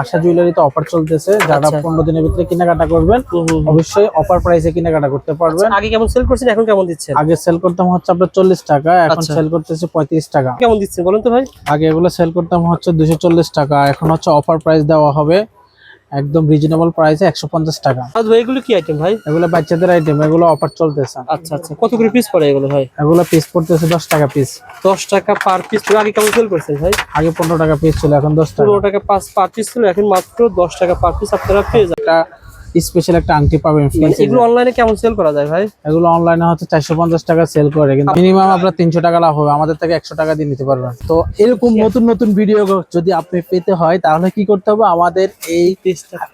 আশা জুয়েলারিতে offer চলতেছে। যারা আচ্ছা। পনেরো দিনের ভিতরে কেনাকাটা করবেন অবশ্যই অফার প্রাইসে কেনাকাটা করতে পারবেন। আগে কেমন সেল করছেন এখন কেমন দিচ্ছেন? আগে সেল করতাম হচ্ছে আপনার চল্লিশ টাকা এখন আচ্ছা। সেল করতেছে পঁয়ত্রিশ টাকা। কেমন দিচ্ছেন বলুন তো ভাই? আগে এগুলো সেল করতাম হচ্ছে দুশো চল্লিশ টাকা এখন হচ্ছে অফার প্রাইস দেওয়া হবে একদম রিজনেবল প্রাইসে একশো পঞ্চাশ টাকা। এগুলো কি আইটেম ভাই? এগুলো বাচ্চাদের আইটেম এগুলো অফার চলতেছে। আচ্ছা আচ্ছা। কত করে পিস পড়ে এগুলো ভাই? এগুলো পিস পড়তেছে দশ টাকা পিস দশ টাকা পার পিস আগে কেমন সেল করছে ভাই? আগে পনেরো টাকা পিস ছিল এখন দশ টাকা। পনেরো টাকা পাঁচ পার পিস ছিল এখন মাত্র দশ টাকা পার পিস আপনারা পেয়ে যাবেন। একটা স্পেশাল একটা আংটি পাবেন মানে এগুলো অনলাইনে কেমন সেল করা যায় ভাই? এগুলো অনলাইনে হচ্ছে চারশো পঞ্চাশ টাকা সেল করে কিন্তু মিনিমাম আপনার তিনশো টাকা লাভ হবে আমাদের থেকে একশো টাকা দিয়ে নিতে পারবেন। তো এরকম নতুন নতুন ভিডিও যদি আপনি পেতে হয় তাহলে কি করতে হবে? আমাদের এই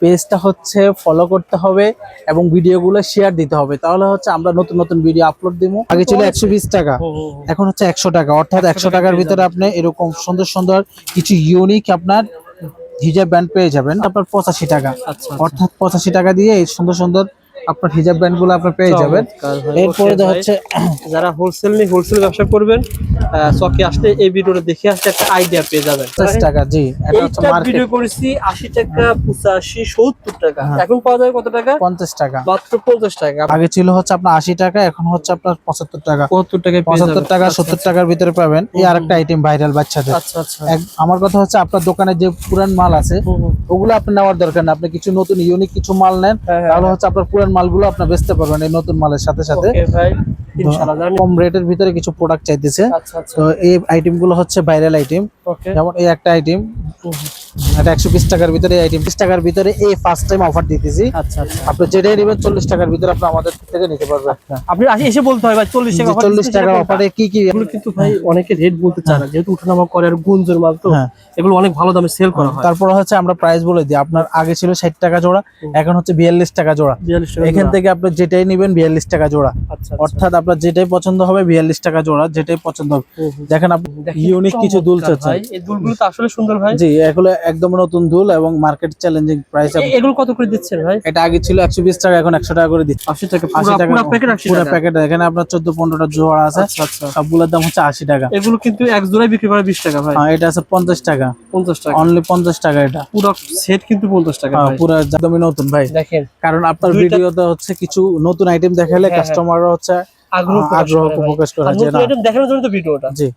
পেজটা হচ্ছে ফলো করতে হবে এবং ভিডিওগুলো শেয়ার দিতে হবে। তাহলে হচ্ছে আমরা নতুন নতুন ভিডিও আপলোড দিব। আগে ছিল একশো বিশ টাকা এখন হচ্ছে একশো টাকা। অর্থাৎ একশো টাকার ভিতরে আপনি এরকম সুন্দর সুন্দর কিছু ইউনিক আপনার হিজাব ব্যান্ড পেয়ে যাবেন। আপনার পঁচাশি টাকা। আচ্ছা অর্থাৎ পঁচাশি টাকা দিয়ে সুন্দর সুন্দর আপনার হিজাব ব্যান্ডগুলো আপনার পেয়ে যাবেন। এরপরে হচ্ছে যারা হোলসেল নিয়ে হোলসেল ব্যবসা করবেন চকে আসলে এই ভিডিওটা দেখে আসলে একটা আইডিয়া পেয়ে যাবেন। পঞ্চাশ টাকা জি এটা হচ্ছে মার্কেট ভিডিও করেছি আশি টাকা পঁচাশি সত্তর টাকা। হ্যাঁ। এখন পাওয়া যাবে কত টাকা? পঞ্চাশ টাকা। মাত্র পঞ্চাশ টাকা। আগে ছিল হচ্ছে আপনার আশি টাকা এখন হচ্ছে আপনার পঁচাত্তর টাকা। পঁচাত্তর পেয়ে পঁচাত্তর টাকা আচ্ছা, সত্তর টাকার ভিতরে পাবেন। এই আরেকটা আইটেম ভাইরাল বাচ্চাদের। আচ্ছা আচ্ছা। আমার কথা হচ্ছে আপনার দোকানে যে পুরান মাল আছে। ওগুলো আপনি নেওয়ার দরকার না আপনি কিছু নতুন ইউনিক কিছু মাল নেন হ্যাঁ, হ্যাঁ, তাহলে হচ্ছে আপনার পুরান মালগুলো আপনি বেচতে পারবেন এই নতুন মালের সাথে সাথে। কম রেটের ভিতরে কিছু প্রোডাক্ট চাইতেছে। আচ্ছা আচ্ছা। তো এই আইটেমগুলো হচ্ছে ভাইরাল আইটেম যেমন এই একটা আইটেম এটা একশো বিশ টাকার ভিতরে আইটেম বিশ টাকার ভিতরে এই ফার্স্ট টাইম অফার দিতেছি। আচ্ছা আচ্ছা। আপনি যেটাই নেবেন চল্লিশ টাকার ভিতরে আপনি আমাদের থেকে নিতে পারবেন। আপনি এসে বলতে হয় ভাই চল্লিশ টাকা চল্লিশ টাকা অফারে কি কি? এগুলো কিন্তু ভাই অনেকে রেট বলতে চায় না যেহেতু উঠানামা করে আর গুঞ্জের মাল তো হ্যাঁ। এগুলো অনেক ভালো দামে সেল করা হয়। তারপর হচ্ছে আমরা প্রাইস বলে দিই আপনার আগে ছিল ষাট টাকা জোড়া এখন হচ্ছে বিয়াল্লিশ টাকা জোড়া। এখান থেকে আপনি যেটাই নেবেন বিয়াল্লিশ টাকা জোড়া। আচ্ছা আচ্ছা। অর্থাৎ আপনার যেটাই পছন্দ হবে বিয়াল্লিশ টাকা জোড়া যেটাই পছন্দ হবে। দেখেন আপনি ইউনিক কিছু দুল চাচ্ছেন। এই দুলগুলো তো আসলে সুন্দর ভাই। জি এগুলো একদম নতুন দুল এবং মার্কেট চ্যালেঞ্জিং প্রাইস এগুলো কত করে দিচ্ছেন ভাই? এটা আগে ছিল একশো বিশ টাকা এখন একশো টাকা করে দিচ্ছে। আশি টাকা আশি টাকা পুরো প্যাকেট আশি পুরো টাকা? প্যাকেট এখানে আপনার চোদ্দ পনেরোটা জোড়া আছে। আচ্ছা আচ্ছা। সবগুলোর দাম হচ্ছে আশি টাকা। এগুলো কিন্তু এক জোড়ায় বিক্রি করে বিশ টাকা ভাই। হ্যাঁ এটা আছে পঞ্চাশ টাকা। পঞ্চাশ টাকা। অনলি পঞ্চাশ টাকা এটা। পুরো সেট কিন্তু পঞ্চাশ টাকা হ্যাঁ, ভাই। পুরো একদমই নতুন ভাই। দেখেন। কারণ আপনার ভিডিওতে হচ্ছে কিছু নতুন আইটেম দেখালে হ্যাঁ, কাস্টমাররা হচ্ছে আগ্রহ প্রকাশ আগ্রহ করে ভাই। প্রকাশ করে আর যে নতুন না। দেখানোর জন্য তো ভিডিওটা। জি।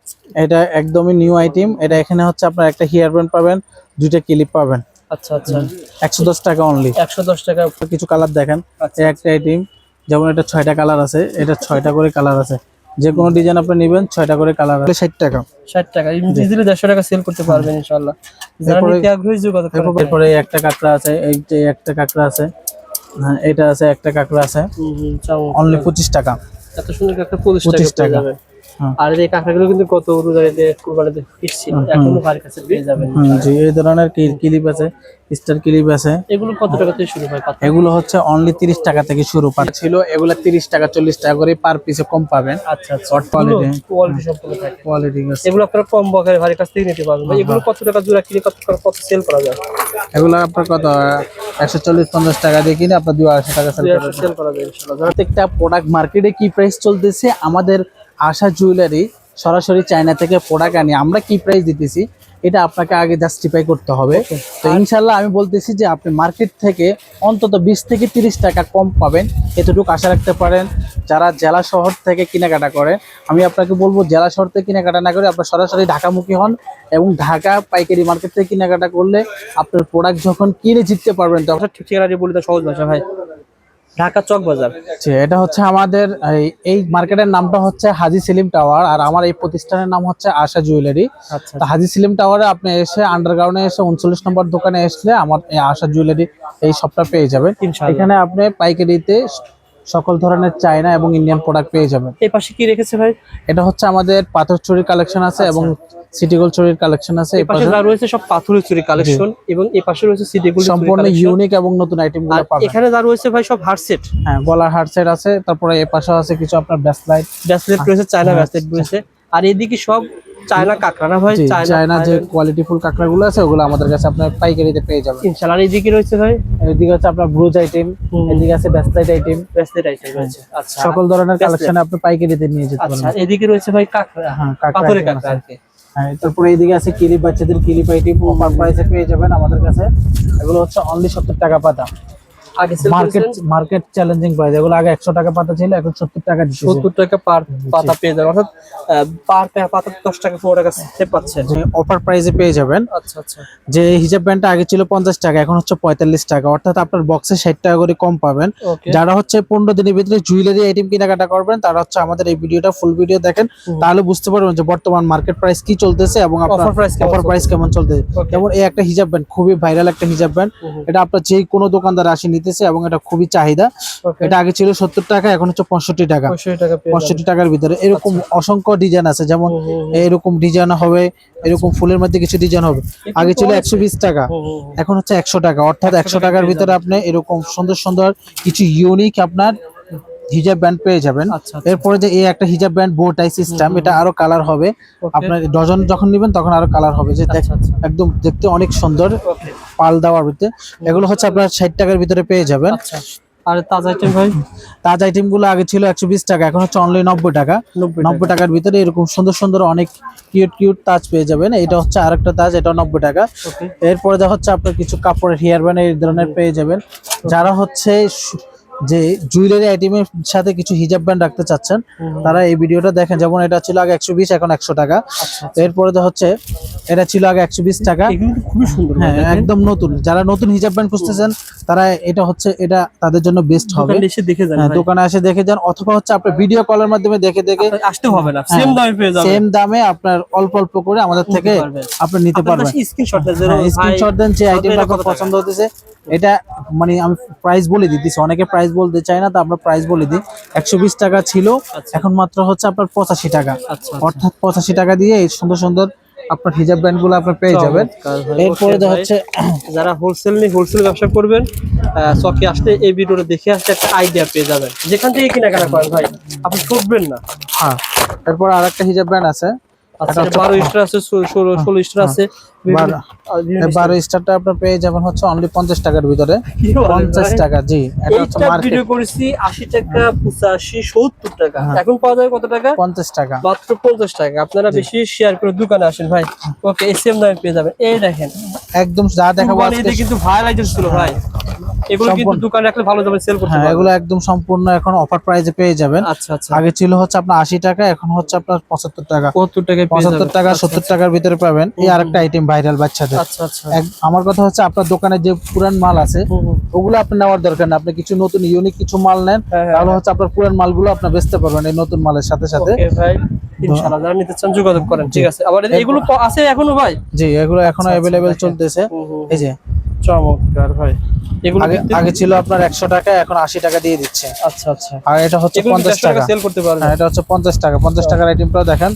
এটা একদমই নিউ আইটেম এটা এখানে হচ্ছে আপনার একটা হেয়ার ব্যান্ড পাবেন। দুইটা ক্লিপ পাবেন। আচ্ছা আচ্ছা। একশো দশ টাকা অনলি একশো দশ টাকা। কিছু কালার দেখেন। আচ্ছা এই একটা আইটেম যেমন এটা ছয়টা কালার আছে এটা ছয়টা করে কালার আছে। যে কোনো ডিজাইন আপনি নেবেন ছয়টা করে কালার আছে। ষাট টাকা। ষাট টাকা। ইজিলি দেড়শো টাকা সেল করতে পারবেন ইনশাল্লাহ যারা নিতে আগ্রহী যোগাযোগ করবেন। এরপরে একটা কাঁকড়া আছে এই যে একটা কাঁকড়া আছে। হ্যাঁ এটা আছে একটা কাঁকড়া আছে। হুম, হুম, চমৎকার। অনলি পঁচিশ টাকা। এত সুন্দর একটা 25 টাকা পেয়ে টাকা। হুম। আর এই কাঁকড়াগুলো কিন্তু কত রোজারিতে কুরবানিতে ফিরছিল এখনও বাড়ির কাছে পেয়ে যাবেন জি এই ধরনের ক্লিপ আছে? স্টার ক্লিপ আছে? এগুলো কত টাকা থেকে শুরু হয় পাতা এগুলো হচ্ছে অনলি তিরিশ টাকা থেকে শুরু পার ছিল এগুলো তিরিশ টাকা চল্লিশ টাকা করে পার পিসে কম পাবেন। আচ্ছা আচ্ছা। Short quality। কোয়ালিটি সম্পূর্ণ থাকে। কোয়ালিটি এগুলো আপনারা কম বকের ভারী কাছ থেকে নিতে পারবেন। ভাই এগুলো কত টাকা জোড়া কিনে কত কত সেল করা যায়? এগুলো আপনার কত একশো চল্লিশ পঞ্চাশ টাকা দিয়ে কিনে আপনার দুই আড়াইশো টাকা সেল করা যায় ইনশাআল্লাহ। প্রত্যেকটা প্রোডাক্ট মার্কেটে কি প্রাইস চলতেছে? আমাদের আশা জুয়েলারি সরাসরি চায়না থেকে প্রোডাক্ট আনি। আমরা কি প্রাইস দিতেছি? এটা আপনাকে আগে জাস্টিফাই করতে হবে। তো ইনশাল্লাহ আমি বলতেছি যে আপনি মার্কেট থেকে অন্তত বিশ থেকে তিরিশ টাকা কম পাবেন। এতটুকু আশা রাখতে পারেন। যারা জেলা শহর থেকে কেনাকাটা করে আমি আপনাকে বলব জেলা শহর থেকে কেনাকাটা না করে আপনার সরাসরি ঢাকামুখী হন এবং ঢাকা পাইকারি মার্কেট থেকে কেনাকাটা করলে আপনার প্রোডাক্ট যখন কিনে জিততে পারবেন তখন ঠিক দিয়ে বলি তো সহজ ভাষা ভাই। ঢাকা চক বাজার। আচ্ছা, এটা হচ্ছে আমাদের এই- মার্কেটের নামটা হচ্ছে হাজি সেলিম টাওয়ার আর আমার এই প্রতিষ্ঠানের নাম হচ্ছে আশা জুয়েলারি। আচ্ছা। তো হাজি সেলিম টাওয়ারে আপনি এসে আন্ডারগ্রাউন্ডে এসে উনচল্লিশ নম্বর দোকানে আসলে আমার এই আশা জুয়েলারি এই শপটা পেয়ে যাবেন। এখানে আপনি পাইকারিতে সকল ধরনের চায়না এবং ইন্ডিয়ান প্রোডাক্ট পেয়ে যাবেন। এই পাশে কি রেখেছে ভাই? এটা হচ্ছে আমাদের পাথর চুরির কালেকশন আছে এবং সিটি গোল্ড চুরির কালেকশন আছে এই পাশে যা রয়েছে সব পাথরের চুরি কালেকশন এবং এই পাশে রয়েছে সিটি গোল্ড সম্পূর্ণ ইউনিক এবং নতুন আইটেমগুলো পাবেন। এখানে যা রয়েছে ভাই সব হার্ড সেট হ্যাঁ গলার হার্ট সেট আছে তারপরে এ পাশে আছে কিছু আপনার ব্যাসলাইট ব্রেসলেট রয়েছে চায়না হ্যাঁ, ব্রেসলেট রয়েছে। আর এদিকে সব চায়না কাঁকড়া না ভাই চায়না যে কোয়ালিটি ফুল কাঁকড়াগুলো আছে ওগুলো আমাদের কাছে আপনার পাইকারিতে পেয়ে যাবেন। ইনশাআল্লাহ এদিকে রয়েছে ভাই? এদিকে হচ্ছে আপনার ব্রুজ আইটেম এদিকে আছে ব্যাসলাইট আইটেম ব্রেসলেট আইটেম রয়েছে আচ্ছা। সকল ধরনের কালেকশন আপনি পাইকারিতে নিয়ে যেতে আচ্ছা এদিকে রয়েছে ভাই কাঁকড়া। হ্যাঁ, কাঁকড়া পাথরের কাঁকড়া আর কি। হ্যাঁ তারপরে এইদিকে আছে কিলিপ, বাচ্চাদের কিলিপ আইটেম অফার প্রাইসে পেয়ে যাবেন আমাদের কাছে। এগুলো হচ্ছে অনলি সত্তর টাকা পাতা। মার্কেট মার্কেট চ্যালেঞ্জিং প্রাইস এগুলো আগে একশো টাকা পাতা ছিল এখন সত্তর টাকা সত্তর টাকা পার পাতা পেয়ে যাবেন অর্থাৎ পার পাতা দশ টাকা পনেরো টাকা সেভ পাচ্ছেন অফার প্রাইসে পেয়ে যাবেন। আচ্ছা আচ্ছা। যে হিজাব ব্যান্ডটা আগে ছিল পঞ্চাশ টাকা এখন হচ্ছে পঁয়তাল্লিশ টাকা অর্থাৎ আপনার বক্সে ষাট টাকা করে কম পাবেন। যারা হচ্ছে পনেরো দিনের ভিতরে জুয়েলারি আইটেম কেনাকাটা করবেন তারা হচ্ছে আমাদের এই ভিডিওটা ফুল ভিডিও দেখেন। তাহলে বুঝতে পারবেন যে বর্তমান মার্কেট প্রাইস কি চলতেছে এবং আপনার Offer অফার প্রাইস কেমন চলতেছে. যেমন এই একটা হিজাব ব্যান্ড খুবই ভাইরাল একটা হিজাব ব্যান্ড এটা আপনার যে কোনো দোকানদার আসে নিতেছে এবং এটা খুবই চাহিদা। এটা আগে ছিল সত্তর টাকা এখন হচ্ছে পঁয়ষট্টি টাকা। পঁয়ষট্টি টাকা পেয়ে পঁয়ষট্টি টাকার ভিতরে। এরকম অসংখ্য ডিজাইন আছে যেমন। এরকম ডিজাইন হবে এরকম ফুলের মধ্যে কিছু ডিজাইন হবে। আগে ছিল একশো বিশ টাকা। এখন হচ্ছে একশো টাকা। অর্থাৎ একশো টাকার ভিতরে আপনি এরকম সুন্দর সুন্দর কিছু ইউনিক আপনার হিজাব ব্যান্ড পেয়ে যাবেন। আচ্ছা আচ্ছা। এরপরে যে এই একটা হিজাব ব্যান্ড বো টাই সিস্টেম এটা আরও কালার হবে। আপনার ডজন যখন নেবেন তখন আরও কালার হবে। যে আচ্ছা একদম দেখতে অনেক সুন্দর পাল দেওয়ার ভিতরে। এগুলো হচ্ছে আপনার ষাট টাকার ভিতরে পেয়ে যাবেন। আর তাজা আইটেম ভাই? তাজ আইটেমগুলো আগে ছিল একশো বিশ টাকা এখন হচ্ছে অনলি নব্বই টাকা। নব্বই টাকার ভিতরে এরকম সুন্দর সুন্দর অনেক কিউট কিউট তাজ পেয়ে যাবেন। এটা হচ্ছে আরেকটা তাজ এটা নব্বই টাকা। এরপরে দেখা হচ্ছে আপনার কিছু কাপড়ের হেয়ার ব্যান্ড এই ধরনের পেয়ে যাবেন। যারা হচ্ছে যে জুয়েলারি আইটেমের সাথে কিছু হিজাব ব্যান্ড রাখতে চাচ্ছেন তারা এই ভিডিওটা দেখেন। যেমন এটা ছিল আগে একশো বিশ এখন একশো টাকা। আচ্ছা এরপরে দেখা হচ্ছে এটা ছিল আগে একশো বিশ টাকা। খুবই সুন্দর হ্যাঁ একদম নতুন। যারা নতুন হিজাব ব্যান্ড খুঁজতেছেন তারা এটা হচ্ছে এটা তাদের জন্য বেস্ট হবে। দোকানে এসে দেখে যান হ্যাঁ, দোকানে এসে দেখে যান অথবা হচ্ছে আপনার ভিডিও কলের মাধ্যমে দেখে দেখে। আসতে হবে না হ্যাঁ, সেম দামে পেয়ে যাবেন। সেম দামে আপনার অল্প অল্প করে আমাদের থেকে আপনি নিতে পারবেন। স্ক্রিনশট দেন স্ক্রিনশট দেন যে আইটেমটা পছন্দ হতেছে। এটা মানে আমি প্রাইস বলে দিতেছি অনেকে প্রাইস বলতে চায় না তো আমরা প্রাইস বলে দিই। একশো বিশ টাকা ছিল আচ্ছা। এখন মাত্র হচ্ছে আপনার পঁচাশি টাকা। আচ্ছা অর্থাৎ পঁচাশি টাকা দিয়ে এই সুন্দর সুন্দর আপনার হিজাব ব্যান্ডগুলো আপনার পেয়ে যাবেন। এরপরে। হচ্ছে যারা হোলসেল নিয়ে হোলসেল ব্যবসা করবেন চকে আসতে এই ভিডিওটা দেখে আসতে একটা আইডিয়া পেয়ে যাবেন। যেখান থেকে কেনাকাটা করেন ভাই আপনি ঠকবেন না। হ্যাঁ। এরপর আর একটা হিজাব ব্যান্ড আছে। আচ্ছা বারো স্টার আছে ষোলো ষোলো স্টার আছে বারো- স্টারটা আপনার পেয়ে যাবেন হচ্ছে অনলি পঞ্চাশ টাকার ভিতরে। পঞ্চাশ টাকা জি ভিডিও করেছি আশি টাকা পঁচাশি সত্তর টাকা। হ্যাঁ। এখন পাওয়া যাবে কত টাকা? পঞ্চাশ টাকা। মাত্র পঞ্চাশ টাকা। আপনারা বেশি শেয়ার করে দোকানে আসেন ভাই। ওকে সেম দামে পেয়ে যাবেন। এই দেখেন। একদম যা দেখাবো ঈদে কিন্তু ভাইরাল ছিল ভাই। এগুলো কিন্তু দোকানে রাখলে ভালো যাবে সেল করতে হ্যাঁ এগুলো একদম সম্পূর্ণ এখন অফার প্রাইসে পেয়ে যাবেন। আচ্ছা আচ্ছা। আগে ছিল হচ্ছে আপনার আশি টাকা এখন হচ্ছে আপনার পঁচাত্তর টাকা। পঁচাত্তর টাকায় পেয়ে টাকা আচ্ছা, সত্তর টাকার ভিতরে পাবেন। এই আরেকটা আইটেম ভাইরাল বাচ্চাদের। আচ্ছা আচ্ছা আমার কথা হচ্ছে আপনার দোকানে যে পুরান মাল আছে। ওগুলো আপনি নেওয়ার দরকার না আপনি কিছু নতুন ইউনিক কিছু মাল নেন হ্যাঁ, হ্যাঁ, তাহলে হচ্ছে আপনার পুরান মালগুলো আপনি বেচতে পারবেন এই নতুন মালের সাথে সাথে। ওকে ভাই ইনশাআল্লাহ যারা নিতে চান যোগাযোগ করেন ঠিক আছে। আবার এগুলো আছে এখনও ভাই? জি এগুলো এখনও আচ্ছা, চলতেছে। এই যে চমৎকার ভাই। এগুলো আগে ছিল আপনার একশো টাকা এখন আশি টাকা দিয়ে দিচ্ছে। আচ্ছা আচ্ছা। আর এটা হচ্ছে এগুলো পঞ্চাশ টাকা। সেল করতে পারবেন হ্যাঁ এটা হচ্ছে পঞ্চাশ টাকা। পঞ্চাশ টাকার আইটেমটাও দেখেন।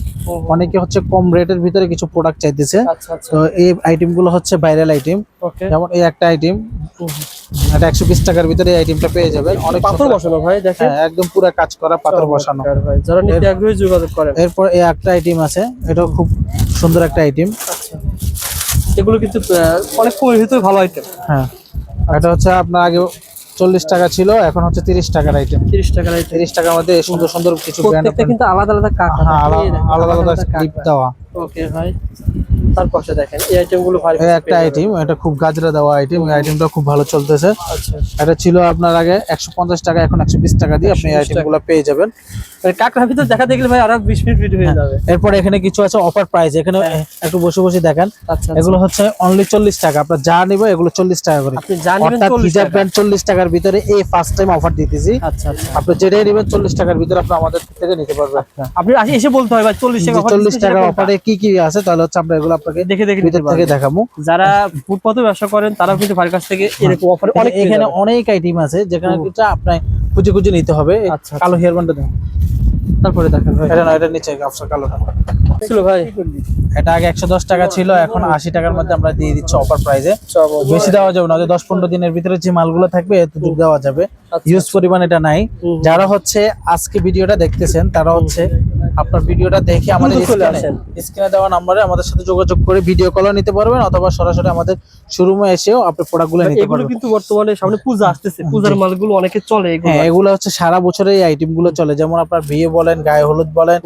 অনেকে হচ্ছে কম রেটের ভিতরে কিছু প্রোডাক্ট চাইতেছে। আচ্ছা আচ্ছা। তো এই হচ্ছে ভাইরাল আইটেম যেমন এই একটা আইটেম এটা একশো বিশ টাকার ভিতরে এই আইটেমটা পেয়ে যাবেন। অনেক পাথর বসানো ভাই দেখেন। হ্যাঁ একদম পুরো কাজ করা পাথর বসানো। যারা নিতে আগ্রহী যোগাযোগ করেন। এরপর এই একটা আইটেম আছে। খুব সুন্দর একটা আইটেম আচ্ছা। এগুলো কিন্তু অনেক কমের ভিতরে ভালো আইটেম হ্যাঁ। এটা হচ্ছে আপনার আগে চল্লিশ টাকা ছিল এখন হচ্ছে তিরিশ টাকার আইটেম তিরিশ টাকার তিরিশ টাকার মধ্যে সুন্দর সুন্দর কিছু কিন্তু আলাদা আলাদা হ্যাঁ আলাদা আলাদা আলাদা ক্লিপ দেওয়া। ওকে ভাই তার পাশে দেখেন এই আইটেমগুলো একটা আইটেম এটা খুব গাজরা দেওয়া আইটেম এই আইটেমটা খুব ভালো চলতেছে। আচ্ছা। এটা ছিল আপনার আগে একশো পঞ্চাশ টাকা এখন একশো বিশ টাকা দিয়ে আপনি এই 120 পেয়ে যাবেন। কাকড়ার ভিতর দেখা দেখলে ভাই আরও বিশ মিনিট ভিডিও হয়ে যাবে। এরপর এখানে কিছু আছে অফার প্রাইস এখানে একটু বসে বসে দেখেন। আচ্ছা এগুলো হচ্ছে অনলি চল্লিশ টাকা আপনার যা নিবে এগুলো চল্লিশ টাকা করে। আপনি চল্লিশ টাকা। ব্যান্ড চল্লিশ টাকার ভিতরে এই ফার্স্ট টাইম অফার দিতেছি। আচ্ছা আচ্ছা। আপনি যেটাই নেবেন চল্লিশ টাকার ভিতরে আপনি আমাদের থেকে নিতে পারবেন। আপনি এসে বলতে হয় ভাই চল্লিশ টাকা offer চল্লিশ দিচ্ছে, টাকা অফারে কি কি আছে তাহলে হচ্ছে আমরা এগুলো আপনাকে দেখে দেখে ভিতর থেকে দেখাবো যারা ফুটপাতে ব্যবসা করেন তারাও কিন্তু ভাইয়ের কাছ থেকে এরকম অফার অনেক এখানে অনেক আইটেম আছে যেখানে। কিছু আপনার খুঁজে খুঁজে নিতে হবে। আচ্ছা, কালো হেয়ার ব্যান্ডটা দেখুন। তারপরে দেখেন এটা না এটা নিচে আফসার কালোটা ছিল ভাই। এটা আগে একশো দশ টাকা ছিল এখন আশি টাকার মধ্যে আমরা দিয়ে দিচ্ছি অফার প্রাইসে বেশি দেওয়া যাবে না দশ পনেরো দিনের ভিতরে যে মালগুলো থাকবে এতটুকু দেওয়া যাবে। আচ্ছা, ইউজ পরিমাণ এটা নাই। যারা হচ্ছে আজকে ভিডিওটা দেখতেছেন তারা হচ্ছে আপনার ভিডিওটা দেখে আমাদের স্ক্রিনে দেওয়া নাম্বারে আমাদের সাথে যোগাযোগ করে ভিডিও কলও নিতে পারবেন অথবা সরাসরি আমাদের শোরুমে এসেও আপনি প্রোডাক্টগুলো নিতে পারবেন। কিন্তু বর্তমানে সামনে পূজা আসতেছে। পূজার মালগুলো অনেকে চলে এগুলো। হ্যাঁ এগুলো হচ্ছে সারা বছরে এই আইটেমগুলো চলে। যেমন আপনার বিয়ে বলেন গায়ে হলুদ বলেন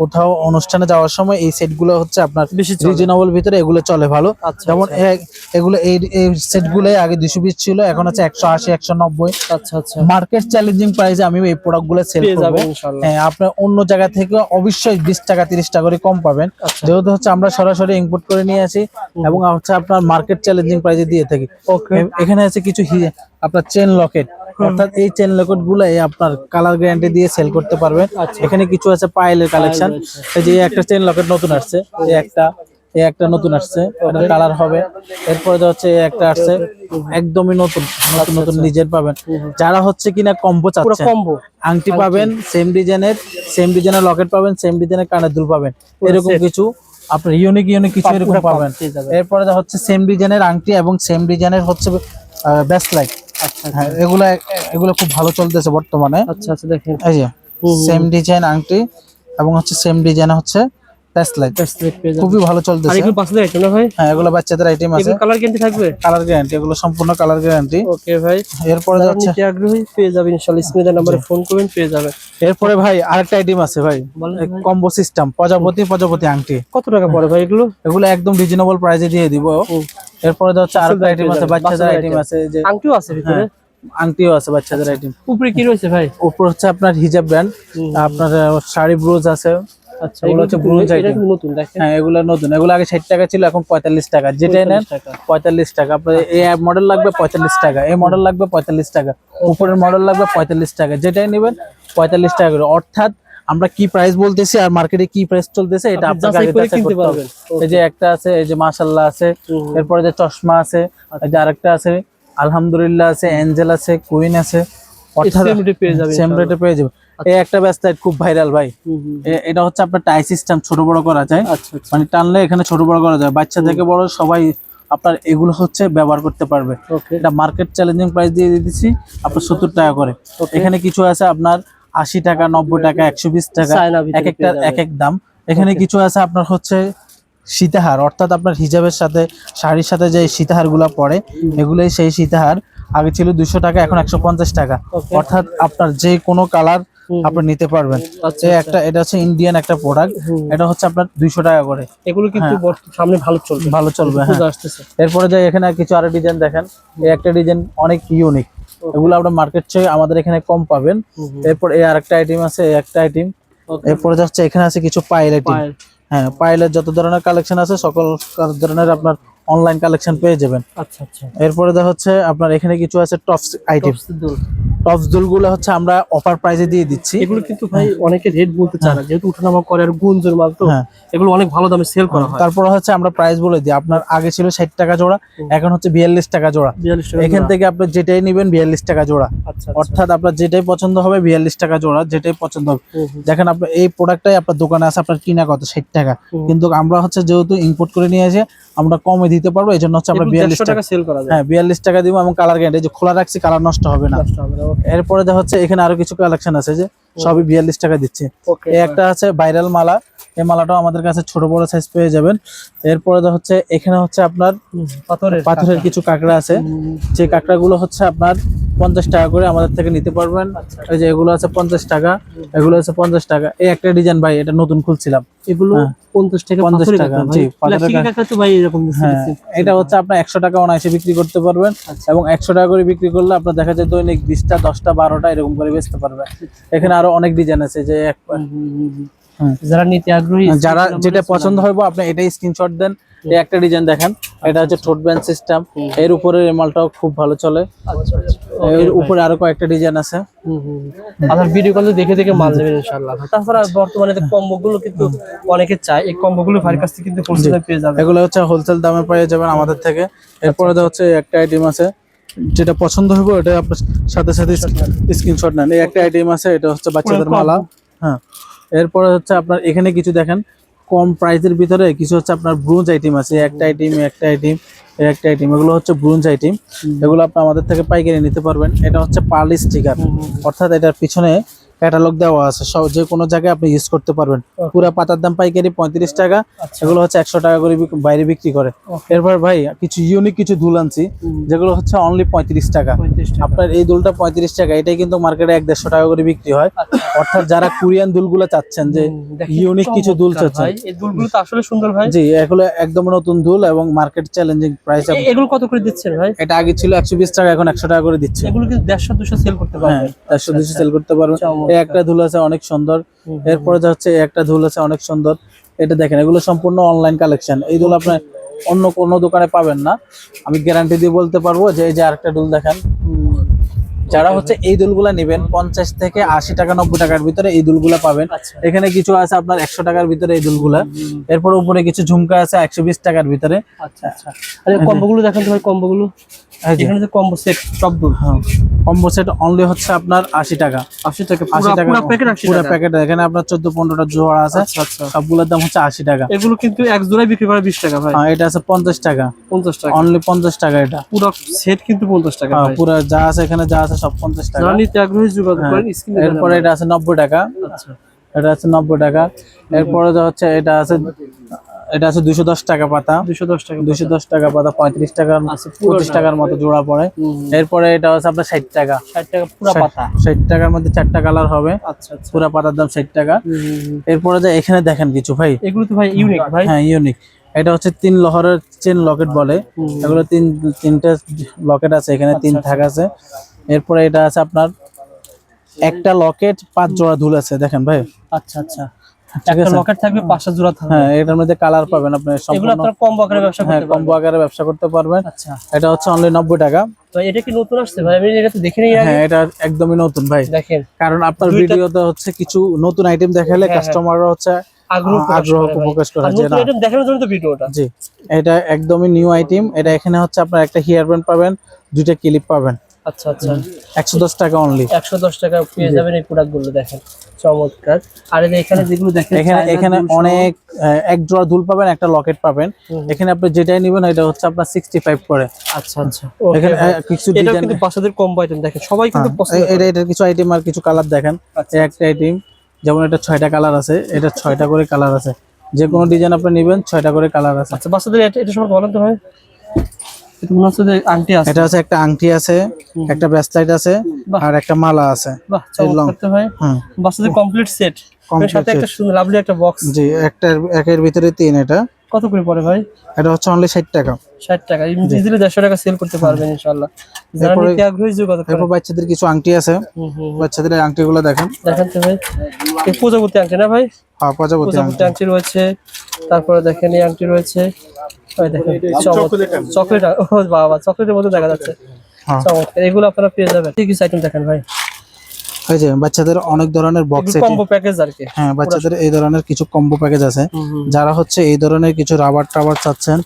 কোথাও অনুষ্ঠানে যাওয়ার সময় এই সেটগুলো হচ্ছে আপনার। রিজনেবল ভিতরে এগুলো চলে ভালো। আচ্ছা যেমন এগুলো এই এই সেটগুলো আগে দুশো পিস ছিল এখন হচ্ছে একশো আশি একশো নব্বই। আচ্ছা আচ্ছা মার্কেট চ্যালেঞ্জিং প্রাইসে আমি এই প্রোডাক্টগুলো সেল করব। হ্যাঁ আপনি অন্য জায়গা থেকে অবশ্যই বিশ টাকা তিরিশ টাকা করে কম পাবেন। আচ্ছা। যেহেতু হচ্ছে আমরা সরাসরি ইম্পোর্ট করে নিয়ে আসি এবং হচ্ছে আপনার মার্কেট চ্যালেঞ্জিং প্রাইসে দিয়ে থাকি। এখানে আছে কিছু আপনার চেন লকেট অর্থাৎ এই চেন লকেটগুলো আপনার কালার গ্যারান্টি দিয়ে সেল করতে পারবেন। আচ্ছা। এখানে কিছু আছে পাইলের কালেকশন এই যে একটা চেন লকেট নতুন আসছে। এই একটা এই একটা নতুন আসছে এটা কালার হবে। এরপরে হচ্ছে একটা আসছে একদমই নতুন নতুন নতুন ডিজাইন পাবেন। যারা হচ্ছে কিনা কম্বো পুরো চাচ্ছেন কম্বো আংটি পাবেন সেম ডিজাইনের সেম ডিজাইনের লকেট পাবেন সেম ডিজাইনের কানের দুল পাবেন। এরকম কিছু আপনার ইউনিক ইউনিক কিছু এরকম পাবেন। এরপরে যা হচ্ছে সেম ডিজাইনের আংটি এবং সেম ডিজাইনের হচ্ছে বেস্ট আচ্ছা হ্যাঁ এগুলো এগুলো খুব ভালো চলতেছে বর্তমানে। আচ্ছা আচ্ছা দেখেন। এই যে। সেম ডিজাইন আংটি এবং হচ্ছে সেম ডিজাইন হচ্ছে বেস্ট লাইট পেয়ে যাবেন। খুবই ভালো চলতেছে। এগুলো বাচ্চাদের আইটেম না ভাই? হ্যাঁ এগুলো বাচ্চাদের আইটেম আছে। কালার গ্যারান্টি থাকবে? কালার গ্যারান্টি এগুলো সম্পূর্ণ কালার গ্যারান্টি ওকে ভাই। এরপরে আগ্রহী পেয়ে যাবেন ইনশাআল্লাহ স্ক্রিনের নাম্বারে ফোন করবেন পেয়ে যাবেন। এরপরে ভাই আরেকটা আইটেম আছে ভাই। কম্বো সিস্টেম প্রজাপতি প্রজাপতি আংটি। কত টাকা পড়ে ভাই এগুলো? এগুলো একদম রিজনেবল প্রাইসে দিয়ে দিব। এরপরে আরেকটা আইটেম আছে বাচ্চাদের আইটেম আছে যে আংটিও আছে ভিতরে। হ্যাঁ, আংটিও আছে বাচ্চাদের আইটেম উপরে কি রয়েছে ভাই? উপর হচ্ছে আপনার হিজাব ব্যান্ড আপনার শাড়ি ব্রুজ আছে। আচ্ছা এগুলো হচ্ছে নতুন দেখেন? হ্যাঁ এগুলো নতুন। এগুলো আগে ষাট টাকা ছিল এখন পঁয়তাল্লিশ টাকা। যেটাই নেন 45 টাকা। পঁয়তাল্লিশ টাকা। আপনার এই মডেল লাগবে পঁয়তাল্লিশ টাকা এই মডেল লাগবে পঁয়তাল্লিশ টাকা উপরের মডেল লাগবে পঁয়তাল্লিশ টাকা। যেটাই নেবেন পঁয়তাল্লিশ টাকা করে। অর্থাৎ আমরা কি প্রাইস বলতেছি আর মার্কেটে কি প্রাইস চলতেছে এটা আপনি আপনাকে যাচাই আগে করে যাচাই কিনতে পারবেন। এই যে একটা আছে এই যে মাশাল্লাহ আছে এরপরে যে চশমা আছে যে আরেকটা আছে আলহামদুলিল্লাহ আছে এঞ্জেল আছে কুইন আছে। অর্থাৎ পেয়ে যাবেন সেম রেটে পেয়ে যাবে এই একটা ব্যাসলাইট খুব ভাইরাল ভাই। এটা হচ্ছে আপনার টাই সিস্টেম ছোট বড় করা যায়। আচ্ছা আচ্ছা। মানে টানলে এখানে ছোট বড় করা যায়। বাচ্চা থেকে বড় সবাই আপনার এগুলো হচ্ছে ব্যবহার করতে পারবে। এটা মার্কেট চ্যালেঞ্জিং প্রাইস দিয়ে দিতেছি আপনার সত্তর টাকা করে। এখানে কিছু আছে আপনার আশি টাকা নব্বই টাকা একশো বিশ টাকা এক একটা এক এক দাম। এখানে কিছু আছে আপনার হচ্ছে সীতাহার অর্থাৎ আপনার হিজাবের সাথে শাড়ির সাথে যে সীতাহারগুলা পড়ে এগুলোই সেই সীতাহার। আগে ছিল দুশো টাকা এখন একশো পঞ্চাশ টাকা। অর্থাৎ আপনার যে কোনো কালার। আপনি নিতে পারবেন। আচ্ছা, একটা এটা হচ্ছে ইন্ডিয়ান একটা প্রোডাক্ট এটা হচ্ছে আপনার দুইশো টাকা করে। এগুলো কিন্তু সামনে ভালো চলবে। ভালো চলবে হ্যাঁ। এরপরে যাই এখানে কিছু আরও ডিজাইন দেখেন। এই একটা ডিজাইন অনেক ইউনিক এগুলো আপনার মার্কেট চেয়ে আমাদের এখানে কম পাবেন। এরপর এই আরেকটা আইটেম আছে একটা আইটেম. এরপরে যাচ্ছে এখানে আছে কিছু পাইল আইটেম হ্যাঁ পাইলের যত ধরনের কালেকশন আছে সকল ধরনের আপনার অনলাইন কালেকশন পেয়ে যাবেন। আচ্ছা আচ্ছা। এরপরে দেখা হচ্ছে আপনার এখানে কিছু আছে টপস আইটেম। টপস দুলগুলো হচ্ছে আমরা অফার প্রাইসে দিয়ে দিচ্ছি। এগুলো কিন্তু ভাই অনেকে রেট বলতে চায় না। যেহেতু উঠানামা করে আর গুঞ্জের মাল তো হ্যাঁ। এগুলো অনেক ভালো দামে সেল করা হয়। তারপরে হচ্ছে আমরা প্রাইস বলে দিই। আপনার আগে ছিল ষাট টাকা জোড়া এখন হচ্ছে বিয়াল্লিশ টাকা জোড়া। বিয়াল্লিশ টাকা এখান থেকে আপনি যেটাই নেবেন বিয়াল্লিশ টাকা জোড়া। আচ্ছা আচ্ছা। অর্থাৎ আপনার যেটাই পছন্দ হবে বিয়াল্লিশ টাকা জোড়া যেটাই পছন্দ হবে। দেখেন আপনার এই প্রোডাক্টটাই আপনার দোকানে আছে আপনার কিনা কত? ষাট টাকা। কিন্তু আমরা হচ্ছে যেহেতু ইম্পোর্ট করে নিয়ে এসে আমরা কমে দিতে পারব এই জন্য হচ্ছে আমরা বিয়াল্লিশ টাকা সেল করা হ্যাঁ বিয়াল্লিশ টাকা দিব এবং কালার গ্যারান্টি যে খোলা রাখছি কালার নষ্ট হবে না। এরপরে দেখা হচ্ছে এখানে আরও কিছু কালেকশন আছে যে সবই বিয়াল্লিশ টাকা দিচ্ছে। একটা আছে ভাইরাল মালা এই মালাটাও আমাদের কাছে ছোট বড় সাইজ পেয়ে যাবেন। এরপরে হচ্ছে এখানে হচ্ছে আপনার পাথরের পাথরের কিছু কাঁকড়া আছে। যে কাঁকড়াগুলো হচ্ছে আপনার পঞ্চাশ টাকা করে আমাদের থেকে নিতে পারবেন আচ্ছা। এই যে এগুলো আছে পঞ্চাশ টাকা এগুলো আছে পঞ্চাশ টাকা এই একটা ডিজাইন ভাই এটা নতুন খুলছিলাম এগুলো হ্যাঁ। পঞ্চাশ টাকা 50 টাকা, জি, ভাই। পাথরের প্লাস্টিকের কাঁকড়া। কাঁকড়া তো ভাই এরকম দিচ্ছে, হ্যাঁ। এটা হচ্ছে আপনার একশো টাকা অনায়াসে বিক্রি করতে পারবেন আচ্ছা। এবং একশো টাকা করে বিক্রি করলে আপনার দেখা যায় দৈনিক বিশটা দশটা বারোটা এরকম করে বেচতে পারবেন এখানে আরও অনেক ডিজাইন আছে যে। হুম। যারা নিতে আগ্রহী যারা যেটা পছন্দ হবে আপনি এটাই স্ক্রিনশট দেন এই একটা ডিজাইন দেখেন এটা হচ্ছে ঠোঁট ব্যান্ড সিস্টেম এর উপরে এই মালটাও খুব ভালো চলে। আচ্ছা, আচ্ছা। এর উপরে আরও কয়েকটা ডিজাইন আছে। আপনার ভিডিও কলে দেখে দেখে মাল নেবেন ইনশাআল্লাহ। তাছাড়া বর্তমানে কম্বো গুলো কিন্তু অনেকে চায়। এই কম্বো গুলো ভাইয়ের কাছ থেকে কিন্তু হোলসেলে পেয়ে যাবে এগুলো হচ্ছে হোলসেল দামে পেয়ে যাবেন আমাদের থেকে। এরপরে হচ্ছে একটা আইটেম আছে যেটা পছন্দ হবে ওটা আপনার সাথে সাথে স্ক্রিনশট নেন। এই একটা আইটেম আছে এটা হচ্ছে বাচ্চাদের মালা। হ্যাঁ। এরপরে হচ্ছে আপনার এখানে কিছু দেখেন কম প্রাইসের ভিতরে কিছু হচ্ছে আপনার ব্রোঞ্জ আইটেম আছে একটা আইটেম একটা আইটেম একটা আইটেম এগুলো হচ্ছে ব্রোঞ্জ আইটেম। এগুলো আপনি আমাদের থেকে পাইকারি নিতে পারবেন। এটা হচ্ছে পার্ল স্টিকার। অর্থাৎ এটার পিছনে ক্যাটালগ দেওয়া আছে। সব যে কোনো জায়গায় আপনি ইউজ করতে পারবেন। পুরো পাতার দাম পাইকারি পঁয়ত্রিশ টাকা। আচ্ছা। এগুলো হচ্ছে একশো টাকা করে বাইরে বিক্রি করে। এরপর ভাই কিছু ইউনিক কিছু দুল আনছি যেগুলো হচ্ছে অনলি পঁয়ত্রিশ টাকা। আপনার এই দুলটা পঁয়ত্রিশ টাকা এটাই কিন্তু মার্কেটে এক দেড়শো টাকা করে বিক্রি হয়। অর্থাৎ যারা কোরিয়ান দুলগুলো চাচ্ছেন যে ইউনিক কিছু দুল চাচ্ছেন। এই দুলগুলো তো আসলে সুন্দর ভাই। জি এগুলো একদম নতুন দুল এবং মার্কেট চ্যালেঞ্জিং প্রাইস এগুলো কত করে দিচ্ছেন ভাই? এটা আগে ছিল একশো বিশ টাকা এখন একশো টাকা করে দিচ্ছে। এগুলো কিন্তু দেড়শো দুশো সেল করতে হ্যাঁ পারবেন? একশো দুশো সেল করতে পারবেন। একটা ধুল আছে অনেক সুন্দর। এরপরে যাচ্ছে একটা ধুল আছে অনেক সুন্দর। এটা দেখেন এগুলো সম্পূর্ণ অনলাইন কালেকশন এই দুল আপনি অন্য কোনো দোকানে পাবেন না। আমি গ্যারান্টি দিয়ে বলতে পারব যে এই যে আরেকটা দুল দেখেন। যারা হচ্ছে এই দুলগুলা নেবেন পঞ্চাশ থেকে আশি টাকা নব্বই টাকার ভিতরে এই দুলগুলা পাবেন। আচ্ছা। এখানে কিছু আছে আপনার একশো টাকার ভিতরে এই দুলগুলা। এরপর উপরে কিছু ঝুমকা আছে একশো বিশ টাকার ভিতরে। আচ্ছা আচ্ছা। কম্বোগুলো দেখেন তো ভাই কম্বোগুলো। এখানে কম্বো সেট সব দুল। হ্যাঁ কম্বো সেট অনলি হচ্ছে আপনার আশি টাকা। আশি টাকা আশি টাকা পুরো প্যাকেট এখানে আপনার চোদ্দ পনেরোটা জোড়া আছে। আচ্ছা আচ্ছা। সবগুলোর দাম হচ্ছে আশি টাকা। এগুলো কিন্তু এক জোড়ায় বিক্রি করে বিশ টাকা ভাই। হ্যাঁ এটা আছে পঞ্চাশ টাকা। পঞ্চাশ টাকা। অনলি পঞ্চাশ টাকা এটা। পুরো সেট কিন্তু পঞ্চাশ টাকা হ্যাঁ, পুরো যা আছে এখানে যা আছে সব পঞ্চাশ টাকা। নিতে আগ্রহী যোগাযোগ করেন এরপরে এটা আছে নব্বই টাকা। আচ্ছা। এটা আছে নব্বই টাকা। এরপরে যা হচ্ছে এটা আছে এটা আছে দুশো দশ টাকা পাতা। দুশো দশ টাকা দুশো দশ টাকা পাতা পঁয়ত্রিশ টাকার আচ্ছা, পঁচিশ টাকার মতো জোড়া পড়ে। এরপরে এটা হচ্ছে আপনার ষাট টাকা। ষাট টাকা পুরো পাতা। ষাট টাকার মধ্যে চারটা কালার হবে। আচ্ছা আচ্ছা। পাতার দাম ষাট টাকা। এরপরে যে এখানে দেখেন কিছু ভাই। এগুলো তো ভাই ইউনিক ভাই। হ্যাঁ ইউনিক এটা হচ্ছে তিন লহরের চেন লকেট বলে। এগুলো তিন তিনটা লকেট আছে এখানে তিন থাক আছে। এরপরে এটা আছে আপনার একটা লকেট পাঁচ জোড়া ধুল আছে দেখেন ভাই। আচ্ছা আচ্ছা। একটা লকেট থাকবে পাঁচটা জোড়া থাকবে। হ্যাঁ এটার মধ্যে কালার পাবেন আপনি এগুলো সম্পূর্ণ কম আকারে ব্যবসা হ্যাঁ করতে পারবেন। কম্বো আকারে ব্যবসা করতে পারবেন। আচ্ছা। এটা হচ্ছে অনলি নব্বই টাকা। তো এটা কি নতুন আসছে ভাই? আমি এটা তো দেখে আগে। হ্যাঁ এটা একদমই নতুন ভাই। দেখেন। কারণ আপনার ভিডিওতে হচ্ছে কিছু নতুন আইটেম দেখালে হ্যাঁ, হ্যাঁ। কাস্টমাররা হচ্ছে আগ্রহ প্রকাশ করে ভাই। প্রকাশ করে আর যে নতুন না। item দেখানোর জন্য তো ভিডিওটা। জি এটা একদমই নিউ আইটেম এটা এখানে হচ্ছে আপনার একটা হেয়ার ব্যান্ড পাবেন দুইটা ক্লিপ পাবেন। আচ্ছা আচ্ছা। একশো দশ টাকা অনলি একশো দশ টাকা পেয়ে যাবেন এই প্রোডাক্টগুলো দেখেন চমৎকার। আর এখানে যেগুলো দেখেন এখানে এখানে অনেক এক জোড়া দুল পাবেন একটা লকেট পাবেন। এখানে আপনি যেটাই নেবেন এটা হচ্ছে আপনার সিক্সটি ফাইভ করে। আচ্ছা আচ্ছা। এখানে কিছু এটা ডিজাইন কিন্তু বাচ্চাদের কম্বো আইটেম দেখেন সবাই কিন্তু পছন্দ এটা এটার কিছু আইটেম আর কিছু কালার দেখেন। আচ্ছা, একটা আইটেম যেমন এটা ছয়টা কালার আছে এটা ছয়টা করে কালার আছে। যে কোনো ডিজাইন আপনি নেবেন ছয়টা করে কালার আছে। আচ্ছা বাচ্চাদের এটা এটা সম্পর্কে বলেন তো ভাই। এটা মনে হচ্ছে যে আংটি আছে। এটা আছে একটা আংটি আছে একটা ব্রেসলাইট আছে বাহ। আর একটা মালা আছে। বাহ। চমৎকার ভাই। বাচ্চাদের কমপ্লিট সেট সাথে একটা সুন্দর লাভলি একটা বক্স জি একটা একের ভিতরে তিন এটা। কত করে পড়ে ভাই? এটা হচ্ছে অনলি ষাট টাকা। ষাট টাকা। ইজিলি দেড়শো টাকা সেল করতে পারবেন যারা নিতে আগ্রহী এরপর বাচ্চাদের কিছু আংটি আছে। বাচ্চাদের এই আংটিগুলো দেখেন। দেখেন তো ভাই। এই প্রজাপতি আংটি না ভাই? হ্যাঁ প্রজাপতি আংটি। আংটি রয়েছে। তারপরে দেখেন এই আংটি রয়েছে। চকলেট বাবা চকলেটের মতো দেখা যাচ্ছে। হ্যাঁ। চমৎকার। এগুলো আপনারা পেয়ে যাবেন। কি কিছু আইটেম দেখেন ভাই? এই যে বাচ্চাদের অনেক ধরনের বক্স কম্বো প্যাকেজ আর কি। হ্যাঁ বাচ্চাদের এই ধরনের কিছু কম্বো প্যাকেজ আছে। যারা হচ্ছে এই ধরনের কিছু রাবার টাবার চাচ্ছেন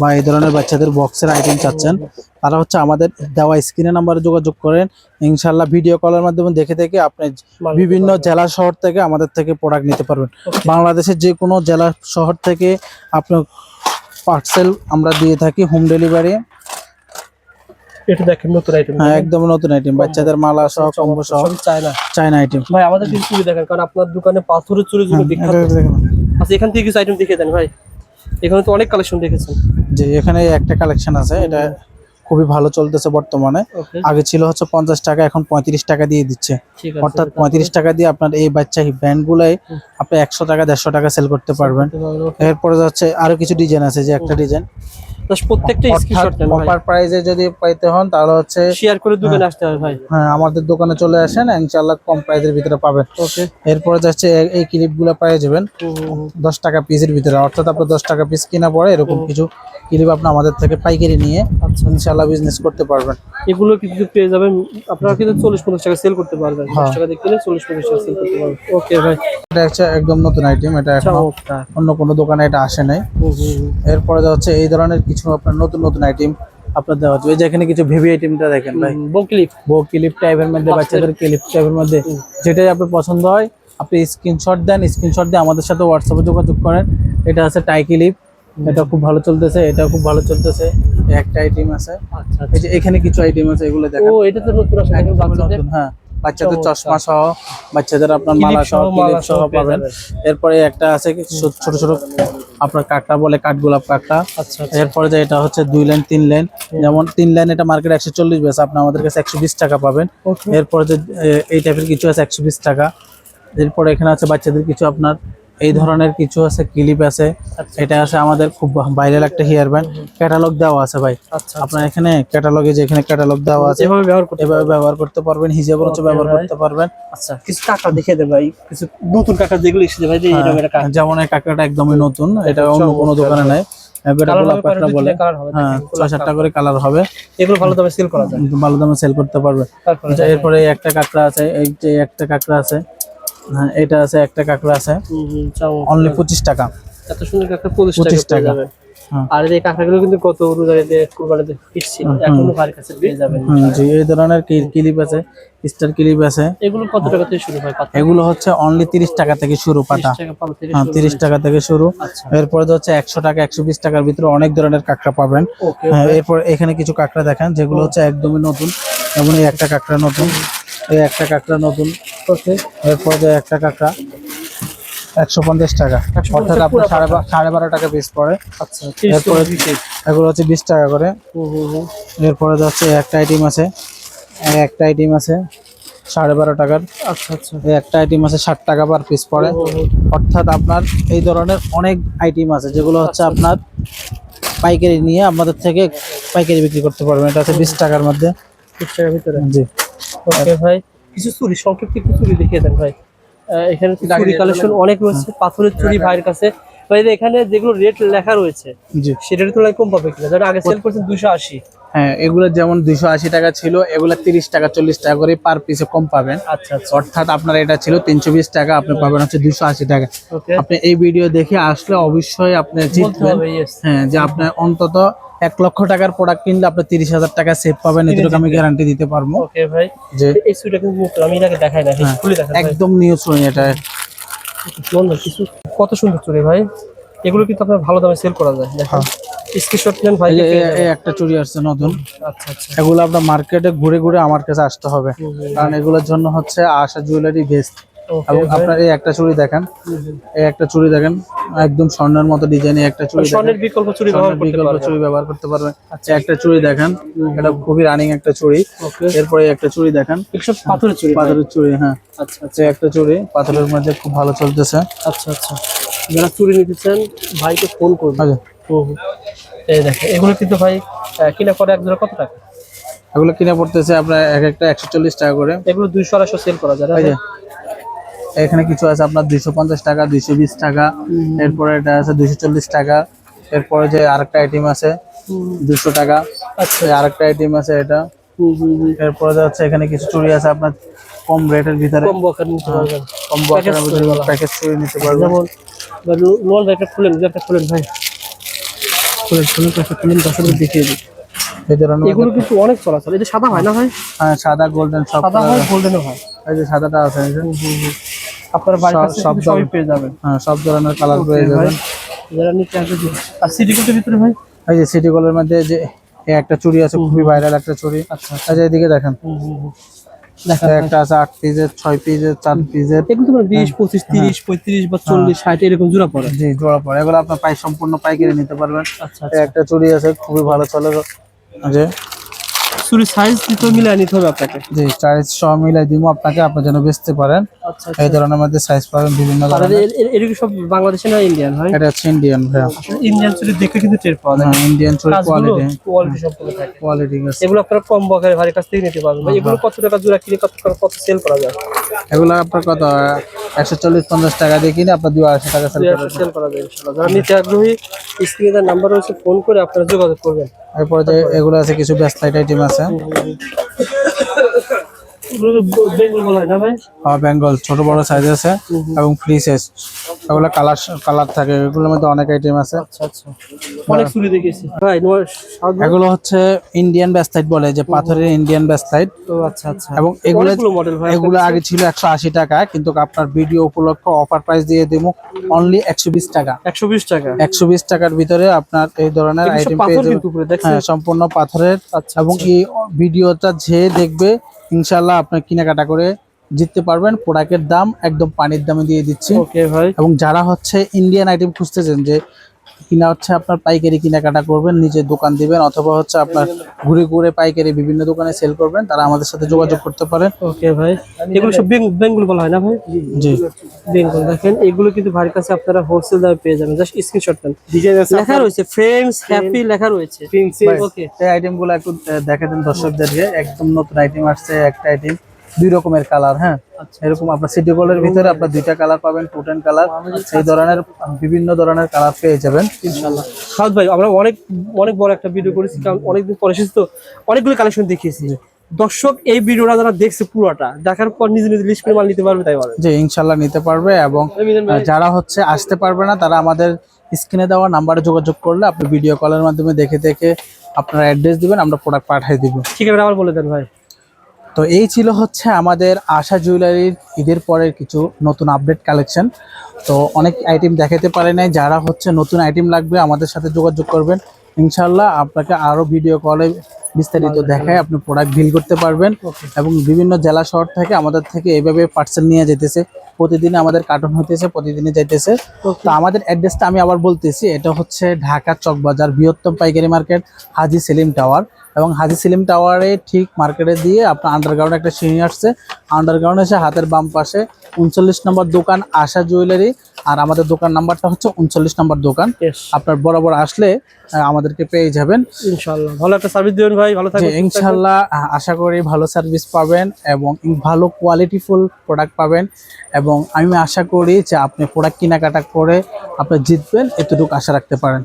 বা এই ধরনের বাচ্চাদের বক্সের আইটেম চাচ্ছেন তারা হচ্ছে আমাদের দেওয়া স্ক্রিনে নাম্বারে যোগাযোগ করেন। ইনশাল্লাহ ভিডিও কলের মাধ্যমে দেখে দেখে আপনি বিভিন্ন জেলা শহর থেকে আমাদের থেকে প্রোডাক্ট নিতে পারবেন। বাংলাদেশের যে কোনো জেলা শহর থেকে আপনি পার্সেল আমরা দিয়ে থাকি হোম ডেলিভারি। এটা দেখেন নতুন আইটেম হ্যাঁ একদম নতুন আইটেম বাচ্চাদের মালা সহ কম্বো সহ। চায়না। চায়না আইটেম ভাই আমাদের কিছু চুরি দেখেন কারণ আপনার দোকানে পাথরের চুরির জন্য বিখ্যাত। আচ্ছা এখান থেকে কিছু আইটেম দেখে দেন ভাই। এখানে তো অনেক কালেকশন দেখেছেন। যে এখানে একটা কালেকশন আছে এটা খুবই ভালো চলতেছে বর্তমানে। আগে ছিল হচ্ছে পঞ্চাশ টাকা এখন পঁয়ত্রিশ টাকা দিয়ে দিচ্ছে। অর্থাৎ পঁয়ত্রিশ টাকা দিয়ে আপনার এই বাচ্চা ব্যান্ড গুলাই আপনি একশো টাকা দেড়শো টাকা সেল করতে পারবেন। এরপরে হচ্ছে আরও কিছু ডিজাইন আছে যে একটা ডিজাইন প্রত্যেকটা স্ক্রিনশট নেন অফার প্রাইসে যদি পাইতে হন তাহলে হচ্ছে শেয়ার করে দোকানে আসতে হবে ভাই। হ্যাঁ আমাদের দোকানে চলে আসেন ইনশাল্লাহ কম প্রাইসের ভিতরে পাবেন। ওকে এরপরে যাচ্ছে এই- এই ক্লিপগুলো পেয়ে যাবেন। দশ টাকা পিসের ভিতরে অর্থাৎ আপনার দশ টাকা পিস কিনা পড়ে এরকম কিছু ক্লিপ আপনি আমাদের থেকে পাইকারি নিয়ে আচ্ছা। ইনশাল্লাহ বিজনেস করতে পারবেন। এগুলো কিন্তু পেয়ে যাবেন আপনারা কিন্তু চল্লিশ পঞ্চাশ টাকা সেল করতে পারবেন। দশ হ্যাঁ। টাকা কিনে চল্লিশ পঞ্চাশ টাকা সেল করতে পারবেন। ওকে ভাই। এটা হচ্ছে একদম নতুন আইটেম এটা এখন অন্য কোনো দোকানে এটা আসে নাই। এরপরে হচ্ছে এই ধরনের কিছু আপনার নতুন নতুন আইটেম আপনার দেওয়া হচ্ছে। এই যে এখানে কিছু ভেবি আইটেমটা দেখেন ভাই। বো ক্লিপ টাইপের মধ্যে বাচ্চাদের ক্লিপ টাইপের মধ্যে যেটাই আপনার পছন্দ হয় আপনি স্ক্রিনশট দেন স্ক্রিনশট দিয়ে আমাদের সাথে হোয়াটসঅ্যাপে যোগাযোগ করেন। এটা আছে টাই ক্লিপ এটা খুব ভালো চলতেছে এটা খুব ভালো চলতেছে। একটা আইটেম আছে। আচ্ছা এই যে এখানে কিছু আইটেম আছে এগুলো ও এটা তো নতুন বাচ্চাদের। নতুন, হ্যাঁ। বাচ্চাদের চশমা সহ বাচ্চাদের আপনার মালা সহ সহ পাবেন। এরপরে একটা আছে ছোট ছোট আপনার কাঁকড়া বলে কাঠগোলাপ কাঁকড়া আচ্ছা আচ্ছা। এরপরে যে এটা হচ্ছে দুই লাইন তিন লাইন যেমন তিন লাইন এটা মার্কেট একশো চল্লিশ বেশ আপনি আমাদের কাছে একশো বিশ টাকা পাবেন। এরপরে যে এই টাইপের কিছু আছে একশো বিশ টাকা। এরপরে এখানে আছে বাচ্চাদের কিছু আপনার এই ধরনের কিছু আছে ক্লিপ আছে। আচ্ছা। এটা আছে আমাদের খুব ভাইরাল একটা হেয়ার ব্যান্ড ক্যাটালগ দেওয়া আছে ভাই। আচ্ছা আপনার এখানে ক্যাটালগে যে এখানে ক্যাটালগ দেওয়া আছে এভাবে ব্যবহার করতে এভাবে ব্যবহার করতে পারবেন হিজাবের হচ্ছে ব্যবহার করতে পারবেন। আচ্ছা কিছু টাকা দেখে দেন ভাই। কিছু নতুন টাকা যেগুলো এসেছে ভাই হ্যাঁ, যেমন এই কাঁকড়াটা একদমই নতুন এটা অন্য কোনো দোকানে নাই। বলে। হ্যাঁ করে কালার হবে। এগুলো ভালো দামে সেল করা যায়। ভালো দামে সেল করতে পারবে। আচ্ছা, এরপরে একটা কাঁকড়া আছে এই যে একটা কাঁকড়া আছে হ্যাঁ এটা আছে একটা কাঁকড়া আছে। অনলি পঁচিশ টাকা। এত সুন্দর একটা পঁচিশ টাকা। আর এই কাঁকড়াগুলো কিন্তু কত অনুদানিতে কুরবানিতে ফিরছিল। এখনও ভাইয়ের কাছে পেয়ে যাবেন। জি এই ধরনের ক্লিপ আছে? স্টার ক্লিপ আছে। এগুলো কত টাকা থেকে শুরু হয় এগুলো হচ্ছে অনলি তিরিশ টাকা থেকে শুরু পাতা। 30 টাকা থেকে শুরু টাকা থেকে শুরু। এরপরে হচ্ছে একশো টাকা একশো বিশ টাকার ভিতরে অনেক ধরনের কাঁকড়া পাবেন। হ্যাঁ এরপর এখানে কিছু কাঁকড়া দেখেন যেগুলো হচ্ছে একদমই নতুন। যেমন এই একটা কাঁকড়া নতুন। এই একটা কাঁকড়া নতুন। ওকে এরপর যে একটা কাঁকড়া একশো পঞ্চাশ টাকা। অর্থাৎ আপনার সাড়ে সাড়ে বারো টাকা পিস পড়ে। আচ্ছা 30 এরপরে এগুলো হচ্ছে বিশ টাকা করে। এরপরে হচ্ছে একটা আইটেম আছে। একটা আইটেম আছে সাড়ে বারো টাকার। আচ্ছা আচ্ছা। একটা আইটেম আছে ষাট টাকা পার পিস পড়ে। অর্থাৎ আপনার এই ধরনের অনেক আইটেম আছে যেগুলো হচ্ছে আপনার পাইকারি নিয়ে আমাদের থেকে পাইকারি বিক্রি করতে পারবেন। এটা আছে বিশ টাকার মধ্যে। 30 টাকার ভিতরে? জি। ওকে ভাই। কিছু চুরি সংক্ষিপ্ত একটু চুরি দেখিয়ে দেন ভাই। এখানে চুরি কালেকশন অনেক রয়েছে পাথরের চুরি ভাইয়ের কাছে। ভাই এখানে যেগুলো রেট লেখা রয়েছে সেটার তুলনায় কম পাবে কিনা? যেটা আগে সেল করছেন দুশো আশি। হ্যাঁ এগুলো যেমন দুইশো আশি টাকা ছিল এগুলো তিরিশ টাকা চল্লিশ টাকা করে পার পিসে কম পাবেন। আচ্ছা আচ্ছা। অর্থাৎ আপনার এটা ছিল তিনশো বিশ টাকা আপনি পাবেন হচ্ছে দুশো আশি টাকা। আপনি এই ভিডিও দেখে আসলে অবশ্যই আপনি জিতবেন। হ্যাঁ যে আপনার অন্তত এক লক্ষ টাকার প্রোডাক্ট কিনলে আপনি তিরিশ হাজার টাকা সেভ পাবেন এটুকু আমি গ্যারান্টি দিতে পারব। ওকে ভাই। যে এই সুইটা কিন্তু আমি এটাকে দেখাই না হ্যাঁ, খুলে দেখাই একদম নিউ চুরি এটা। সুন্দর কিছু কত সুন্দর চুরি ভাই। এগুলো কিন্তু আপনার ভালো দামে সেল করা যায় দেখেন। স্ক্রিনশট নেন ভাই এই একটা চুরি আসছে নতুন। আচ্ছা আচ্ছা। এগুলো আপনার মার্কেটে ঘুরে ঘুরে আমার কাছে আসতে হবে। কারণ এগুলোর জন্য হচ্ছে আশা জুয়েলারি বেস্ট এবং আপনার এই একটা চুড়ি দেখেন। এই একটা চুড়ি দেখেন একদম স্বর্ণের মতো ডিজাইনে একটা চুড়ি স্বর্ণের বিকল্প চুরি ব্যবহার বিকল্প চুড়ি ব্যবহার করতে পারবেন। আচ্ছা। একটা চুড়ি দেখেন এটা খুবই রানিং একটা চুড়ি। এরপরে একটা চুড়ি দেখেন পাথরের ভাই। পাথরের চুড়ি হ্যাঁ। আচ্ছা আচ্ছা। একটা চুড়ি পাথরের মধ্যে খুব ভালো চলতেছে। আচ্ছা আচ্ছা। যারা চুরি নিতে চান ভাইকে ফোন করবেন। আচ্ছা। এই দেখেন এগুলো কিন্তু ভাই কিনা পরে এক জোড়া কত টাকা? এগুলো কিনে পড়তেছে আপনার এক একটা একশো চল্লিশ টাকা করে। এগুলো দুইশো আড়াইশো সেল করা যায় এখানে কিছু আছে আপনার দুইশো পঞ্চাশ টাকা দুইশো বিশ টাকা এরপরে এটা আছে দুইশো চল্লিশ টাকা এরপরে যে আরেকটা আইটেম আছে দুশো টাকা আচ্ছা। আরেকটা আইটেম আছে এটা। এরপরে যাচ্ছে এখানে কিছু চুড়ি আছে আপনার কম রেটের ভিতরে। কম বকার নিতে পারবেন। কম বকের বলা। প্যাকেজ চুড়ি নিতে পারবেন। যেমন খুলেন একটা খুলেন ভাই। খুলেন খুলেন একটা খুলেন দর্শকদের দেখিয়ে দিই। এগুলো কিন্তু অনেক চলাচল এই যে সাদা হয় না ভাই? হ্যাঁ, সাদা গোল্ডেন সব সাদা হয় গোল্ডেনও হয়। এই যে সাদাটা আছে। আপনার বাড়ির কাছে সব সবই পেয়ে যাবেন। হ্যাঁ সব ধরনের কালার পেয়ে যাবেন। যারা নিতে আসবে আর সিটি কোটের ভিতরে ভাই? এই যে সিটি গোল্ডের মধ্যে যে একটা চুড়ি আছে খুবই ভাইরাল একটা চুড়ি। আচ্ছা যে এদিকে দেখেন। একটা আছে আট পিসের ছয় পিসের চার পিসের এগুলো তোমার বিশ পঁচিশ তিরিশ পঁয়ত্রিশ বা চল্লিশ ষাট এরকম জোড়া পড়ে। জি জোড়া পড়ে। এগুলো আপনার পাই সম্পূর্ণ পাইকারি নিতে পারবেন। আচ্ছা একটা চুড়ি আছে খুবই ভালো চলে। যে চুরির সাইজ কিন্তু মিলিয়ে নিতে হবে আপনাকে? জি সাইজ সব মিলাই দিব আপনাকে আপনি যেন বেচতে পারেন। আচ্ছা এই ধরনের মধ্যে সাইজ পাবেন বিভিন্ন ধরনের। এ- এ- এরকম সব বাংলাদেশে না ইন্ডিয়ান হয়? এটা হচ্ছে ইন্ডিয়ান আসলে ইন্ডিয়ান চুরি দেখে কিন্তু টের পাওয়া যায়। ইন্ডিয়ান কাজগুলো কোয়ালিটি কোয়ালিটি সম্পূর্ণ থাকে। কোয়ালিটি আছে এগুলো আপনারা কম বকের ভারী কাছ থেকে নিতে পারবেন। ভাই এগুলো কত টাকা জোড়া কিনে কত কত সেল করা যায়? এগুলো আপনার কত একশো চল্লিশ পঞ্চাশ টাকা দিয়ে কিনে আপনার দুই আড়াইশো টাকা সেল করা যায় ইনশাআল্লাহ। যারা নিতে আগ্রহী স্ক্রিনে নাম্বার রয়েছে ফোন করে আপনারা যোগাযোগ করবেন। এরপরে এগুলো আছে কিছু ব্যাস লাইট আইটেম আছে। 嗯。হয় বেঙ্গল ছোট বড় সাইজ আছে। এবং ফ্রি সাইজ এগুলো কালার কালার থাকে এগুলোর মধ্যে অনেক আইটেম আছে। আচ্ছা আচ্ছা। অনেক চুরি দেখেছি? এগুলো হচ্ছে ইন্ডিয়ান ব্যাসলাইট বলে যে পাথরের ইন্ডিয়ান ব্যাসলাইট আচ্ছা আচ্ছা। এবং এগুলো এগুলো আগে ছিল একশো আশি টাকা কিন্তু আপনার ভিডিও উপলক্ষ অফার প্রাইস দিয়ে দেবো অনলি একশো বিশ টাকা। একশো বিশ টাকা? একশো বিশ টাকার ভিতরে আপনার এই ধরনের আইটেম পেয়ে যাবেন। হ্যাঁ সম্পূর্ণ পাথরের। আচ্ছা এবং এই ভিডিওটা যে দেখবে ইনশাল্লাহ আপনার কেনাকাটা করে জিততে পারবেন। প্রোডাক্টের দাম একদম পানির দামে দিয়ে দিচ্ছি। ওকে ভাই। এবং যারা হচ্ছে ইন্ডিয়ান আইটেম খুঁজতেছেন যে কিনা হচ্ছে আপনার পাইকারি কেনাকাটা করবেন নিজের দোকান দিবেন অথবা হচ্ছে আপনার ঘুরে ঘুরে পাইকারি বিভিন্ন দোকানে সেল করবেন তারা আমাদের সাথে যোগাযোগ করতে পারেন। ওকে ভাই এগুলো সব বেঙ্গ- বেঙ্গল বলা হয় না ভাই? জি বেঙ্গল দেখেন এগুলো কিন্তু ভাইয়ের কাছে আপনারা হোলসেল দামে পেয়ে যাবেন। জাস্ট স্ক্রিনশট নেন লেখা রয়েছে ফ্রেন্ডস হ্যাপি লেখা রয়েছে। ওকে এই আইটেমগুলো একটু দেখে দেন দর্শকদেরকে একদম নতুন আইটেম আসছে একটা আইটেম দুই রকমের কালার হ্যাঁ? আচ্ছা এরকম আপনার সিটি গোল্ডের ভিতরে আপনার দুইটা কালার পাবেন টোটেন কালার এই ধরনের বিভিন্ন ধরনের কালার পেয়ে যাবেন। ইনশাল্লাহ ভাই আমরা অনেক অনেক বড় একটা ভিডিও করেছি কারণ অনেকদিন পরে এসেছি তো অনেকগুলো কালেকশন দেখিয়েছি। দর্শক এই ভিডিওটা যারা দেখছে পুরোটা দেখার পর নিজে নিজে লিস্ট করে মাল নিতে পারবে তাই বলে? যে ইনশাল্লাহ নিতে পারবে এবং যারা হচ্ছে আসতে পারবে না তারা আমাদের স্ক্রিনে দেওয়া নাম্বারে যোগাযোগ করলে আপনি ভিডিও কলের মাধ্যমে দেখে দেখে আপনার অ্যাড্রেস দিবেন আমরা প্রোডাক্ট পাঠিয়ে দিব। ঠিক আছে আবার বলে দেন ভাই। তো এই ছিল হচ্ছে আমাদের আশা জুয়েলারির ঈদের পরের কিছু নতুন আপডেট কালেকশন তো অনেক আইটেম দেখাতে পারে নাই যারা হচ্ছে নতুন আইটেম লাগবে আমাদের সাথে যোগাযোগ করবেন। ইনশাল্লাহ আপনাকে আরও ভিডিও কলে বিস্তারিত দেখায় আপনি প্রোডাক্ট ডিল করতে পারবেন। এবং বিভিন্ন জেলা শহর থেকে আমাদের থেকে এইভাবে পার্সেল নিয়ে যেতেছে প্রতিদিন আমাদের কার্টুন হইতেছে প্রতিদিনই যাইতেছে। তো আমাদের অ্যাড্রেসটা আমি আবার বলতেছি এটা হচ্ছে ঢাকা চকবাজার বৃহত্তম পাইকারি মার্কেট হাজি সেলিম টাওয়ার এবং হাজি সিলিম টাওয়ারে ঠিক মার্কেটে দিয়ে আপনার আন্ডারগ্রাউন্ড একটা সিঁড়ি আসছে। আন্ডারগ্রাউন্ড এসে হাতের বাম পাশে উনচল্লিশ নম্বর দোকান আশা জুয়েলারি। আর আমাদের দোকান নাম্বারটা হচ্ছে উনচল্লিশ নম্বর দোকান। আপনার বরাবর আসলে আমাদেরকে পেয়ে যাবেন। ইনশাল্লাহ ভালো একটা সার্ভিস দিবেন ভাই। ভালো থাকবেন ইনশাল্লাহ আশা করি ভালো সার্ভিস পাবেন এবং ভালো কোয়ালিটিফুল প্রোডাক্ট পাবেন। এবং আমি আশা করি যে আপনি প্রোডাক্ট কেনাকাটা করে আপনি জিতবেন এতটুকু আশা রাখতে পারেন।